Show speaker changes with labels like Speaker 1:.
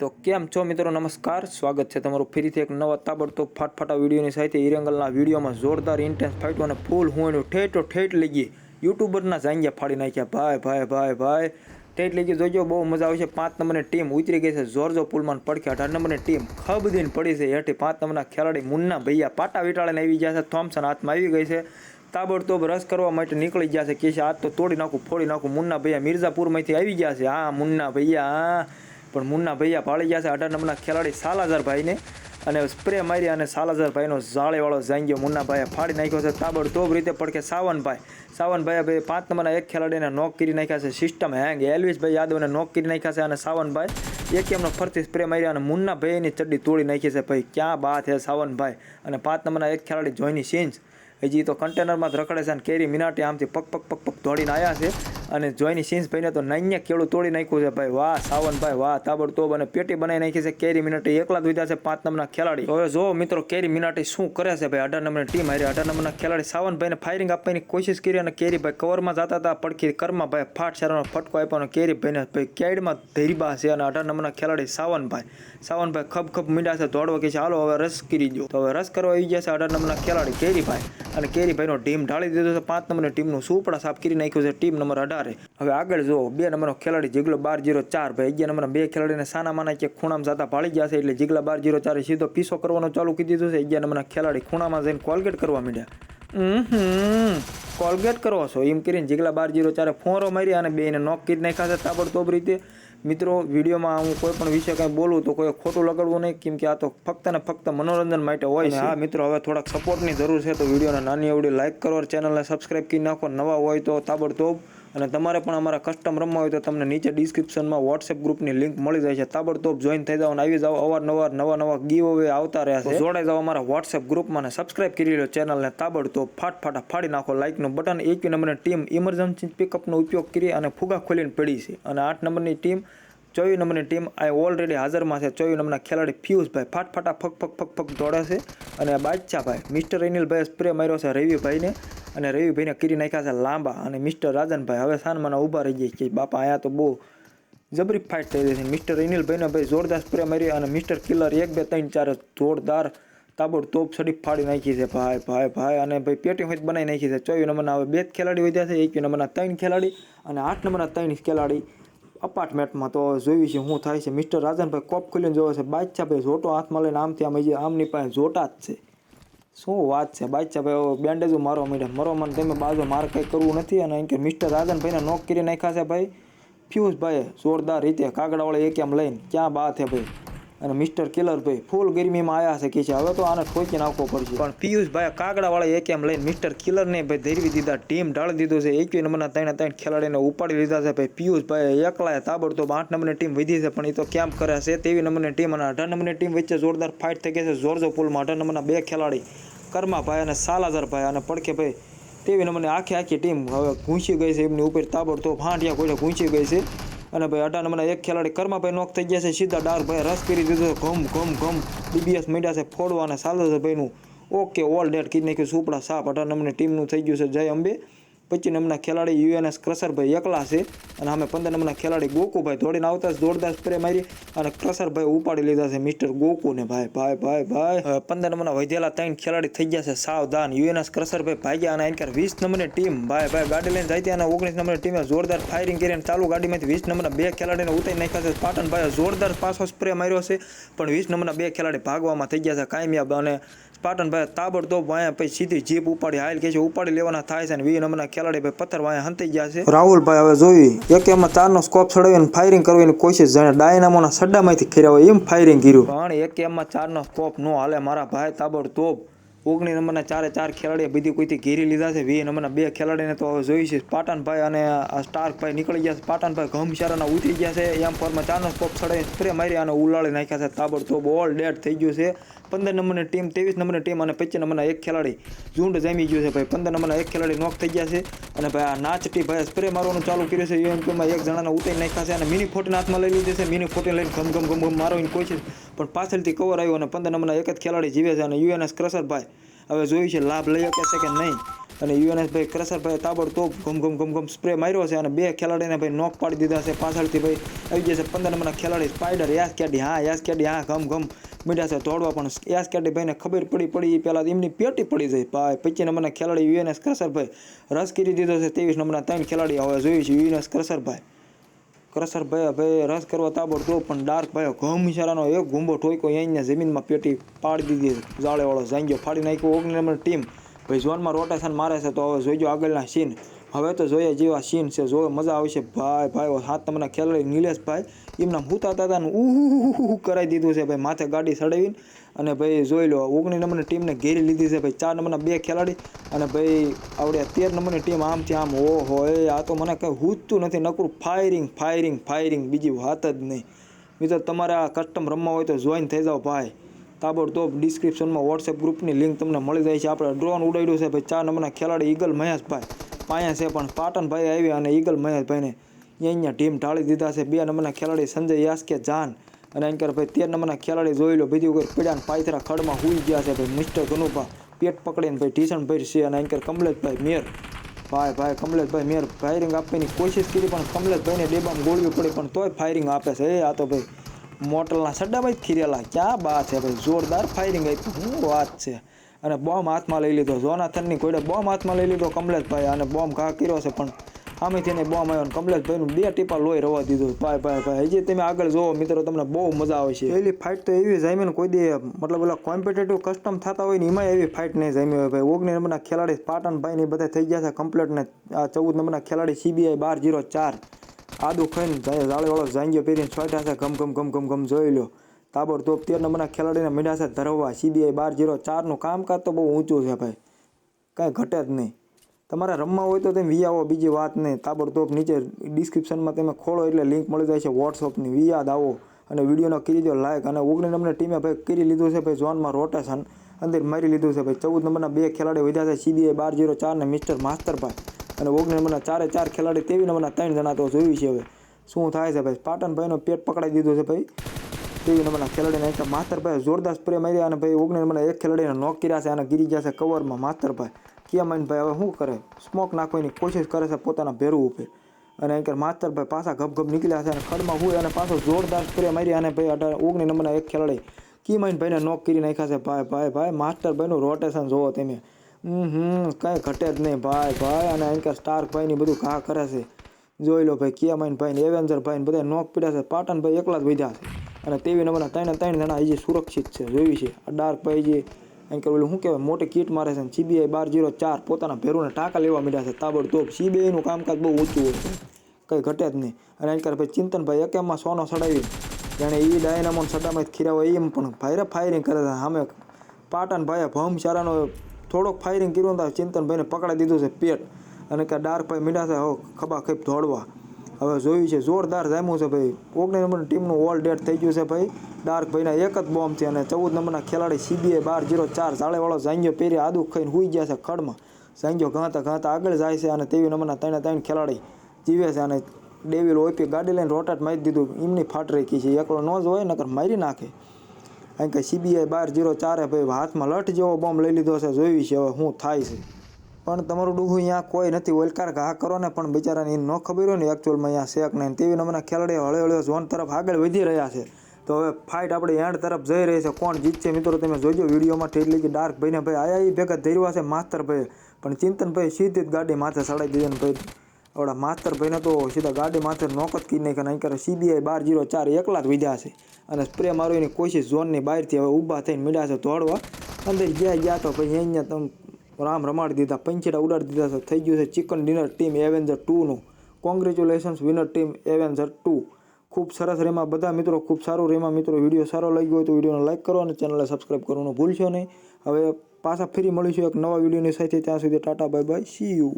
Speaker 1: તો કેમ છો મિત્રો? નમસ્કાર. સ્વાગત છે તમારું ફરીથી એક નવા તાબડતોબ ફાટફાટા વિડીયોની સાથે. ઇરંગલના વિડીયોમાં જોરદાર ઇન્ટેન્સ ફાઇટો અને ફૂલ હું ઠેઠો ઠેઠ લઈ ગઈ યુટ્યુબરના જાંગિયા ફાડી નાખ્યા. ભાઈ ભાઈ ભાઈ ભાઈ. ઠેઠ લઈ ગઈ જોજો, બહુ મજા આવશે પાંચ નંબરની ટીમ ઉતરી ગઈ છે. જોરજો પુલમાં પડખે અઢાર નંબરની ટીમ ખબ દીન પડી છે. હેઠી પાંચ નંબરના ખેલાડી મુન્ના ભૈયા પાટા વીટાળાને આવી ગયા છે. થોમ્સન હાથમાં આવી ગઈ છે. તાબડતોબ રસ કરવા માટે નીકળી ગયા છે. કે આજ તો તોડી નાખું, ફોડી નાખું. મુન્ના ભૈયા મિર્ઝાપુરમાંથી આવી ગયા છે. હા, મુન્ના ભૈયા, હા. પણ મુન્ના ભૈયા ભાળી ગયા છે અઢાર નંબરના ખેલાડી સાલાઝર ભાઈને અને સ્પ્રે મારી અને સાલાઝર ભાઈનો જાળેવાળો જાંગ્યો મુન્નાભાઈએ ફાડી નાખ્યો છે તાબડતોબ રીતે પડકે સાવનભાઈ, સાવનભાઈએ ભાઈ પાંચ નંબરના એક ખેલાડીને નોક કરી નાખ્યા છે. સિસ્ટમ હેંગ એલવિસભાઈ યાદવને નોક કરી નાખ્યા છે અને સાવનભાઈ એક એમનો ફરતી સ્પ્રે મારી અને મુન્નાભાઈની ચડ્ડી તોડી નાખી છે. ભાઈ, ક્યાં બાત છે સાવનભાઈ? અને પાંચ નંબરના એક ખેલાડી જોઈની સિન્સ હજી તો કન્ટેનરમાં જ રખડે છે અને કેરી મિનાટી આમથી પગ પગ પગ પગ દોડીને આવ્યા છે. અને જોઈની સિન્સભાઈને તો નાન્યા કેળું તોડી નાખ્યું છે ભાઈ. વાહ સાવનભાઈ વાહ, તાબડતોબ અને પેટી બનાવી નાખી છે. કેરી, મિનાટી એકલા જ છે, પાંચ નંબરના ખેલાડી. હવે જો મિત્રો, કેરી, મિનાટી શું કરે છે ભાઈ? અઢાર નંબરની ટીમ હારી, અઢાર નંબરના ખેલાડી. સાવનભાઈને ફાયરિંગ આપવાની કોશિશ કરી અને કેરીભાઈ કવરમાં જતા હતા. પડખી કરમાં ભાઈ ફાટ સારાનો ફટકો આપ્યો અને કેરીભાઈને ભાઈ કેડમાં ધૈરબા છે અને અઢાર નંબરના ખેલાડી સાવનભાઈ સાવનભાઈ ખબ ખબ મીંડા છે દોડવા કે છે. હાલો, હવે રસ કરી દો તો હવે રસ કરવા આવી ગયા છે અઢાર નંબરના ખેલાડી. કેરીભાઈ અને કેરીભાઈનો ટીમ ઢાળી દીધો છે. પાંચ નંબરની ટીમનું સુપડા સાફ કરી નાખ્યું છે. ટીમ નંબર અઢારે હવે આગળ જુઓ બે નંબરનો ખેલાડી જીગલો બાર જીરો ચાર. ભાઈ અગિયાર નંબરના બે ખેલાડીને સાના માના કે ખૂણામાં જતા ભાળી ગયા છે એટલે જીગલા બાર જીરો ચારે સીધો પીસો કરવાનો ચાલુ કરી દીધું છે. અગિયાર નંબરના ખેલાડી ખૂણામાં જઈને કોલગેટ કરવા માંડ્યા. કોલગેટ કરો છો? એમ કરીને જીગલા બાર જીરો ચારે ફોરો મારી અને બેને નોક કરી નાખ્યા છે તાબડતોબ રીતે. મિત્રો વિડીયોમાં હું કોઈ પણ વિશે કંઈ બોલું તો કોઈ ખોટું લગાડવું નહીં કેમ કે આ તો ફક્ત ને ફક્ત મનોરંજન માટે હોય છે. હા મિત્રો હવે થોડાક સપોર્ટની જરૂર છે તો વિડીયોને નાની એવડી લાઇક કરો ચેનલને સબસ્ક્રાઈબ કરી નાખો. નવા હોય તો તાબડતોબ અને તમારે પણ અમારા કસ્ટમ રમવા હોય તો તમને નીચે ડિસ્ક્રિપ્શનમાં વોટ્સએપ ગ્રુપની લિંક મળી જાય છે. તાબડતોબ જોઈન થઈ જાઓ અને આવી જાઓ. અવારનવાર નવા નવા ગીવ અવે આવતા રહ્યા છે. જોડાઈ જાઓ અમારા વોટ્સએપ ગ્રુપમાં અને સબસ્ક્રાઇબ કરી લો ચેનલને તાબડતોબ ફાટ ફાટા ફાડી નાખો લાઇકનું બટન એક નંબરની ટીમ ઇમરજન્સી પિકઅપનો ઉપયોગ કરી અને ફુગા ખોલીને પડી છે. અને આઠ નંબરની ટીમ ચોવીસ નંબરની ટીમ આ ઓલરેડી હાજરમાં છે. ચોવીસ નંબરના ખેલાડી પિયુષભાઈ ફાટફાટા ફક ફક ફક ફક દોડે છે. અને બાદશાહભાઈ મિસ્ટર અનિલભાઈ સ્પ્રે માર્યો છે રવિભાઈને. અને રવિભાઈને કરી નાખ્યા છે લાંબા. અને મિસ્ટર રાજનભાઈ હવે સાનમાના ઊભા રહી જાય કે બાપા, અહીંયા તો બહુ જબરી ફાઇટ થઈ રહી છે. મિસ્ટર અનિલભાઈને ભાઈ જોરદાર સ્પ્રે મારી અને મિસ્ટર કિલર એક, બે, ત્રણ, ચાર જોરદાર તાબડતોબ સડી ફાડી નાખી છે. ભાઈ ભાઈ ભાઈ, અને ભાઈ પેટી હોય બનાવી નાખી છે. ચોવીસ નંબરના હવે બે જ ખેલાડી વધ્યા છે. એક નંબરના ત્રણ ખેલાડી અને આઠ નંબરના ત્રણ ખેલાડી. અપાર્ટમેન્ટમાં તો જોયું છે શું થાય છે. મિસ્ટર રાજનભાઈ કોપ ખોલીને જોવે છે. બાદશાહભાઈ જોટો હાથમાં લઈને આમથી આમ હજી આમની પાસે જોટા જ છે. શું વાત છે? બાદશાહભાઈ બેન્ડેજો મારો માંડ્યા. મરો મને તમે બાજુ મારે કંઈ કરવું નથી અને કે મિસ્ટર રાજનભાઈને નોક કરી નાખ્યા છે ભાઈ. ફ્યુઝભાઈએ જોરદાર રીતે કાગડાવાળા એક એમ લઈને. ક્યાં બાત છે ભાઈ? અને મિસ્ટર કિલર ભાઈ ફૂલ ગરમીમાં આવ્યા છે કે છે. હવે તો આને ઠોકી નાખવો પડશે પણ પિયુષભાઈ કાગડાવાળા એક એમ લઈને મિસ્ટર કિલરને ભાઈ ધેરવી દીધા ટીમ ઢાળી દીધું છે. એકવી નંબરના ત્રણે ત્રણ ખેલાડીને ઉપાડી લીધા છે. ભાઈ પિયુષભાઈ એકલાએ તાબડતોબ આઠ નંબરની ટીમ વધી છે, પણ એ તો કેમ કરે છે? તેવી નંબરની ટીમ અને અઢાર નંબરની ટીમ વચ્ચે જોરદાર ફાઇટ થઈ ગઈ છે. જોરજો પુલમાં અઢાર નંબરના બે ખેલાડી, કર્માભાઈ અને સાલાઝરભાઈ અને પડખે ભાઈ તેવી નંબરની આખી આખી ટીમ હવે ઘૂંચી ગઈ છે. એમની ઉપર તાબડતોબ હાંઠિયા કોઈ ઘૂંચી ગઈ છે. અને ભાઈ અઢાર નંબરના એક ખેલાડી કર્માભાઈ નોક થઈ ગયા છે, સીધા ડાર ભાઈ રસ કરી દીધો ઘમ ઘમ ઘમ. ડીબીએસ મીડિયા છે ફોડવા અને સાલાઝરભાઈનું ઓકે, ઓલ ડેટ કીધી નાખ્યું સુપડા સાપ. અઢાર નંબરની ટીમનું થઈ ગયું છે, જય અંબે. પચીસ નંબરના ખેલાડી યુએનએસ ક્રસરભાઈ એકલા છે અને અમે પંદર નંબરના ખેલાડી ગોકુભાઈ દોડીને આવતા જ સ્પ્રે મારી અને ક્રસરભાઈ ઉપાડી લીધા છે મિસ્ટર ગોકુને ભાઈ ભાઈ ભાઈ ભાઈ. પંદર નંબરના વધેલા ત્રણ ખેલાડી થઈ ગયા છે સાવધાન. યુએનએસ ક્રસરભાઈ ભાગ્યા અને એનકાર વીસ નંબરની ટીમ. ભાઈ ભાઈ, ગાડી લઈને જાય ત્યાં અને ઓગણીસ નંબરની ટીમે જોરદાર ફાયરિંગ કરીને ચાલુ ગાડીમાંથી વીસ નંબરના બે ખેલાડીને ઉતારી નાખ્યા છે. પાટણભાઈએ જોરદાર પાછો સ્પ્રે માર્યો છે, પણ વીસ નંબરના બે ખેલાડી ભાગવામાં થઈ ગયા છે. કામયાબ અને પાટણભાઈ તાબડતોબ વાયા પછી સીધી જીપ ઉપાડી હાલ કે છે ઉપાડી લેવાના થાય છે અને વી નંબરના ખેલાડી ભાઈ પથ્થર વાયા હંતાઈ ગયા છે. રાહુલભાઈ હવે જોઈ એક એમાં ચારનો સ્કોપ ચડાવીને ફાયરિંગ કરવાની કોશિશ જાણે ડાયનામોના સડ્ડામાંથી ખેર્યા હોય એમ ફાયરિંગ કર્યું. પણ એક એમાં ચારનો સ્કોપ નો હાલે મારા ભાઈ તાબડતોબ. ઓગણીસ નંબરના ચારે ચાર ખેલાડીએ બધી કોઈથી ઘેરી લીધા છે? વીસ નંબરના બે ખેલાડીને તો હવે જોઈ છે. પાટણભાઈ અને સ્ટાર્કભાઈ નીકળી ગયા છે. પાટણભાઈ ઘમશારાના ઉતરી ગયા છે. એમ ફોરમાં ચારનો સ્કોપ ચડાવી સ્પ્રે મારી અને ઉલાળી નાખ્યા છે. તાબડતોબ ઓલ ડેડ થઈ ગયું છે. પંદર નંબરની ટીમ, ત્રેવીસ નંબરની ટીમ અને પચીસ નંબરના એક ખેલાડી ઝુંડ જામી ગયું છે ભાઈ. પંદર નંબરના એક ખેલાડી નોક થઈ ગયા છે અને ભાઈ આ નાચટી ભાઈ સ્પ્રે મારવાનું ચાલુ કર્યું છે. યુએનપીમાં એક જણાને ઉતારી નાખ્યા છે અને મિની ફોટીને હાથમાં લઈ લીધી છે. મિની ફોટીને લઈને ગમ ગમ ઘમ ગમ મારવાની કોશિશ પણ પાછળથી કવર આવ્યો અને પંદર નંબરના એક જ ખેલાડી જીવે છે અને યુએનએસ ક્રશરભાઈ હવે જોયું છે, લાભ લઈ શકે છે કે નહીં? અને યુએનએસ ભાઈ ક્રસરભાઈ તાબડતોબ ઘમ ઘમ ઘમ ઘમ સ્પ્રે માર્યો છે અને બે ખેલાડીને ભાઈ નોક પાડી દીધા છે. પાછળથી ભાઈ આવી જશે પંદર નંબરના ખેલાડી સ્પાઈડર યાસ કેડી. હા, યાસ કેડી, હા, ઘમ ઘમ મીઠા છે દોડવા, પણ યાસ કેડી ભાઈને ખબર પડી પડી એ પહેલાં એમની પેટી પડી જાય ભાઈ, પચીસ નંબરના ખેલાડી યુએનએસ ક્રશરભાઈ રસ કરી દીધો છે. ત્રેવીસ નંબરના ત્રણ ખેલાડી હવે જોયું છે યુએનએસ ક્રસર ભાઈ ભાઈ રસ કરવા તાબડતો પણ ડાર્ક ભાઈ ઘમ ઇશારાનો એક ગુંબો ઠોઈકો અહીંયા જમીનમાં પેટી પાડી દીધી. જાળેવાળો જાંગ્યો ફાડી નાખ્યો. ઓગણી નંબર ટીમ ભાઈ ઝોનમાં રોટેશન મારે છે, તો હવે જોઈજો આગળના સીન હવે તો જોઈએ જેવા સીન છે, જોવે મજા આવશે. ભાઈ ભાઈ હાથ તમને ખેલાડી નિલેશભાઈ, એમના હુતા હતા ઉહુ કરાવી દીધું છે. ભાઈ, માથે ગાડી ચડાવીને અને ભાઈ જોઈ લો, ઓગણીસ નંબરની ટીમને ઘેરી લીધી છે ભાઈ, ચાર નંબરના બે ખેલાડી અને ભાઈ આવડે તેર નંબરની ટીમ આમથી આમ, ઓહો, એ આ તો મને કંઈ હૂજતું નથી, નકરું ફાયરિંગ ફાયરિંગ ફાયરિંગ બીજી વાત જ નહીં. મિત્રો, તમારે આ કસ્ટમ રમવા હોય તો જોઈન થઈ જાઓ ભાઈ. તાબડતોબ ડિસ્ક્રિપ્શનમાં વોટ્સએપ ગ્રુપની લિંક તમને મળી જાય છે. આપણે ડ્રોન ઉડાડ્યું છે ભાઈ, ચાર નંબરના ખેલાડી ઈગલ મહેશભાઈ. પાયા છે પણ પાટણભાઈ આવ્યા અને ઈગલ મહેશભાઈને અહીંયા ટીમ ઢાળી દીધા છે. બે નંબરના ખેલાડી સંજય યાસકે, જાન અને અંકર ભાઈ તેર નંબરના ખેલાડી જોઈ લો. બીજી વખત પીડાને પાયથરા ખડમાં હુઈ ગયા છે, ભાઈ, મિસ્ટર ધનુભા. પેટ પકડીને, ભાઈ ટીશન ભાઈ છે અને અંકર કમલેશભાઈ મેર. ભાઈ ભાઈ, કમલેશભાઈ મેર ફાયરિંગ આપવાની કોશિશ કરી, પણ કમલેશભાઈને ડેબામાં ગોળવી પડી, પણ તોય ફાયરિંગ આપે છે. એ આ તો, ભાઈ, મોટલના સડ્ડામાં જ ખીરેલા ક્યાં બાત છે, ભાઈ, જોરદાર ફાયરિંગ આપી. શું વાત છે? અને બોમ્બ હાથમાં લઈ લીધો. જોનાથનની કોઈડે બોમ્બ હાથમાં લઈ લીધો કમલેશભાઈ અને બોમ્બ ઘા કર્યો છે, પણ સામેથી એને બોમ્બ આવ્યો કમલેશભાઈનું બે ટીપા લોહી રવા દીધું. ભાઈ ભાઈ ભાઈ, હજી તમે આગળ જોવો મિત્રો, તમને બહુ મજા આવશે. પહેલી ફાઇટ તો એવી જામી ને કોઈ દે, મતલબ ઓલા કોમ્પિટેટિવ કસ્ટમ થતા હોય ને એમાં એવી ફાઇટ નહીં જામી હોય. ભાઈ, ઓગણીસ નંબરના ખેલાડી પાટણભાઈ ને બધા થઈ ગયા છે. કમ્પ્લેટ ને આ ચૌદ નંબરના ખેલાડી સીબીઆઈ બાર જીરો ચાર. આદુ ખાઈને જાળીવાળો જાંગીઓ પહેરીને છોટ્યા છે. ગમ ગમ ગમ ગમ ગમ જોઈ લો તાબડતોબ તેર નંબરના ખેલાડીને સાથે ધરવવા સીબીઆઈ બાર જીરો ચારનું કામકાજ તો બહુ ઊંચું છે ભાઈ. કાંઈ ઘટે જ નહીં. તમારે રમવા હોય તો તમે વી આવો બીજી વાત નહીં. તાબડતોબ નીચે ડિસ્ક્રિપ્શનમાં તમે ખોલો એટલે લિંક મળી જાય છે વોટ્સઅપની વી આવો અને વિડીયોનો કરી દો લાઈક અને ઓગણીસ નંબરની ટીમે ભાઈ કરી લીધું છે ભાઈ ઝોનમાં રોટેશન અંદર મારી લીધું છે ભાઈ. ચૌદ નંબરના બે ખેલાડી વધ્યા છે. સીબીઆઈ બાર જીરો ચારને મિસ્ટર માસ્તરભાઈ. અને ઓગણીસ નંબરના ચારે ચાર ખેલાડી તેવી નંબરના ત્રણ જણા તો જોયું છે હવે. શું થાય છે ભાઈ? પાટણભાઈનો પેટ પકડાઈ દીધું છે ભાઈ. તેવી નંબરના ખેલાડીને એક માસ્તરભાઈ જોરદાર સ્પ્રે માર્યા અને ભાઈ ઓગણીસ નંબરના એક ખેલાડીને નોક કર્યા છે અને ગીરી ગયા છે કવરમાં માસ્તરભાઈ. કિયામાઈન ભાઈ હવે શું કરે? સ્મોક નાખવાની કોશિશ કરે છે પોતાના ભેરું ઉપર. અને અંકર માસ્તરભાઈ પાછા ગપ ગપ નીકળ્યા છે અને ખડમાં હોય અને પાછો જોરદાર સ્પ્રે મારી અને ભાઈ અઢાર ઓગણીસ નંબરના એક ખેલાડી કીમાઈન ભાઈને નોક કરી નાખ્યા છે. ભાઈ ભાઈ ભાઈ માસ્ટરભાઈનું રોટેશન જોવો તમે. હમ કાંઈ ઘટે જ નહીં ભાઈ ભાઈ. અને એન્કર સ્ટાર્કભાઈની બધું ઘા કરે છે. જોઈ લો ભાઈ, કિયામાઈન ભાઈ એવેન્જર ભાઈ બધા નોક પીડ્યા છે. પાટણભાઈ એકલા જ વધ્યા છે. અને તેવી નંબરના ત્રણે ત્રણ જણા હજી સુરક્ષિત છે. જોયું છે. આ ડાર્ક જે અંકર ઓલું શું કહેવાય, મોટી કીટ મારે છે સીબીઆઈ બાર જીરો ચાર પોતાના ભેરુને ટાંકા લેવા માંડ્યા છે તાબડતોબ. સીબીઆઈનું કામકાજ બહુ ઊંચું હોય છે. કંઈ ઘટે જ નહીં. અને અંકર ભાઈ ચિંતનભાઈ એકેમાં સોનો સડાવી. જાણે એ ડાયનામોન સડામાં હોય એમ પણ ભાઈરે ફાયરિંગ કરે છે. સામે પાટણ ભાઈએ ભમ થોડોક ફાયરિંગ કર્યું તો ચિંતનભાઈને પકડાઈ દીધું છે પેટ. અને કે ડાર્ક ભાઈ મીડા છે, હો, ખભા ખેપ દોડવા હવે જોયું છે, જોરદાર જામ્યું છે ભાઈ. ઓગણીસ નંબરની ટીમનું ઓલ ડેટ થઈ ગયું છે ભાઈ. ડાર્ક ભાઈના એક જ બોમ્બ છે અને ચૌદ નંબરના ખેલાડી સીબીઆઈ બાર જીરો ચાર જાળેવાળો ઝાંગ્યો પહેરી આદુ ખાઈને હુઈ ગયા છે ખડમાં. ઝાંગ્યો ઘાતા ઘાતા આગળ જાય છે અને તેવી નંબરના ત્રણે ત્રણ ખેલાડી જીવે છે અને ડેવિલ ઓપી ગાડી લઈને રોટાટ મારી દીધું. એમની ફાટ રેખી છે. એકલો ન જ હોય, નકર મારી નાખે. કારણ કે સીબીઆઈ બાર જીરો ચારે ભાઈ હાથમાં લઠ જેવો બોમ્બ લઈ લીધો છે. જોયું છે હવે શું થાય છે. પણ તમારું ડૂહું અહીંયા કોઈ નથી. ઓલકાર ઘા કરો ને પણ બિચારાને ન ખબર હોય ને એકચ્યુઅલમાં અહીંયા શેક નહીં. તેવી નંબરના ખેલાડીઓ હળે હળે ઝોન તરફ આગળ વધી રહ્યા છે. તો હવે ફાઇટ આપણે એન્ડ તરફ જઈ રહી છે. કોણ જીતશે મિત્રો તમે જોજો વિડીયોમાં એટલે કે ડાર્ક ભાઈને ભાઈ. આયા એ ભેગા ધર્યા છે માસ્તર ભાઈ. પણ ચિંતનભાઈ સીધી જ ગાડી માથે સડાઈ દીધી ભાઈ. આપણા માસ્તર ભાઈને તો સીધા ગાડી માથે નોકત કરી નાખ્યા નહીં કરે સીબીઆઈ બાર જીરો ચાર એકલા જ વિધ્યા છે. અને સ્પ્રે મારો એની કોશિશ ઝોનની બહારથી હવે ઊભા થઈને મીડ્યા છે દોડવા અંદર ગયા ગયા તો ભાઈ અહીંયા તમે રામ રમાડી દીધા. પંચેડા ઉડાડી દીધા છે. થઈ ગયું છે chicken dinner team avenger ટુનું congratulations winner team avenger two ખૂબ સરસ રેમાં બધા મિત્રો, ખૂબ સારું રેમાં મિત્રો. વીડિયો સારો લાગ્યો હોય તો વિડીયોને લાઇક કરો અને ચેનલને સબસ્ક્રાઈબ કરવાનું ભૂલશો નહીં. હવે પાછા ફરી મળીશું એક નવા વિડીયોની સાથે. ત્યાં સુધી tata bye bye see you